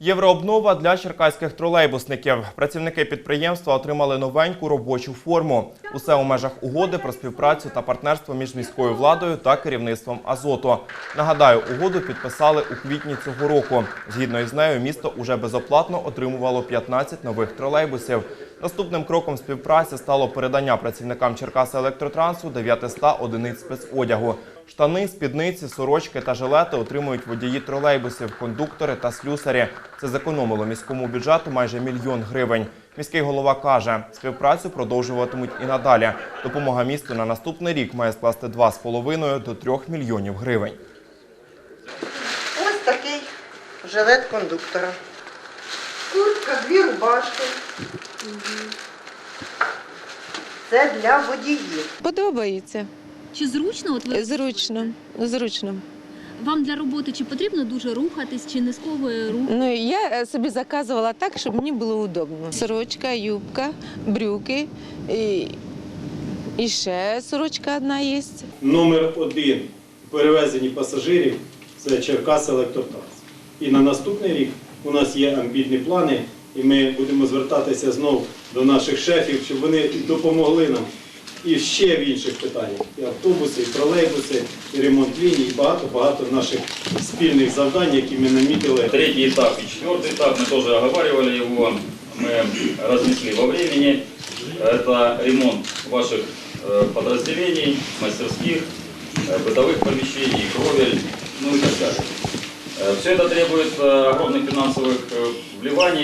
Єврообнова для черкаських тролейбусників. Працівники підприємства отримали новеньку робочу форму. Усе у межах угоди про співпрацю та партнерство між міською владою та керівництвом Азоту. Нагадаю, угоду підписали у квітні цього року. Згідно із нею, місто уже безоплатно отримувало 15 нових тролейбусів. Наступним кроком співпраці стало передання працівникам Черкаса електротрансу 900 одиниць спецодягу. Штани, спідниці, сорочки та жилети отримують водії тролейбусів, кондуктори та слюсарі. Це зекономило міському бюджету майже мільйон гривень. Міський голова каже, співпрацю продовжуватимуть і надалі. Допомога місту на наступний рік має скласти 2,5 до 3 мільйонів гривень. Ось такий жилет кондуктора. Куртка, дві рубашки. Це для водіїв. Подобається. Чи зручно? От ви Зручно. Зручно. вам для роботи чи потрібно дуже рухатись, чи не сковує рух? Ну, я е, собі заказувала так, щоб мені було удобно. Сорочка, юбка, брюки і, і ще сорочка одна є. Номер один в перевезенні пасажирів це Черкас Електротранс. І на наступний рік у нас є амбітні плани, і ми будемо звертатися знов до наших шефів, щоб вони допомогли нам і ще в інших питаннях. І автобуси, і тролейбуси, і ремонт ліній, і багато-багато наших спільних завдань, які ми намітили. Третий этап и четвертый этап, мы тоже оговаривали его, мы разнесли во времени. Это ремонт ваших э, подразделений, мастерских, э, бытовых помещений, кровель, ну и так далее. Все это требует э, огромных финансовых э, вливаний.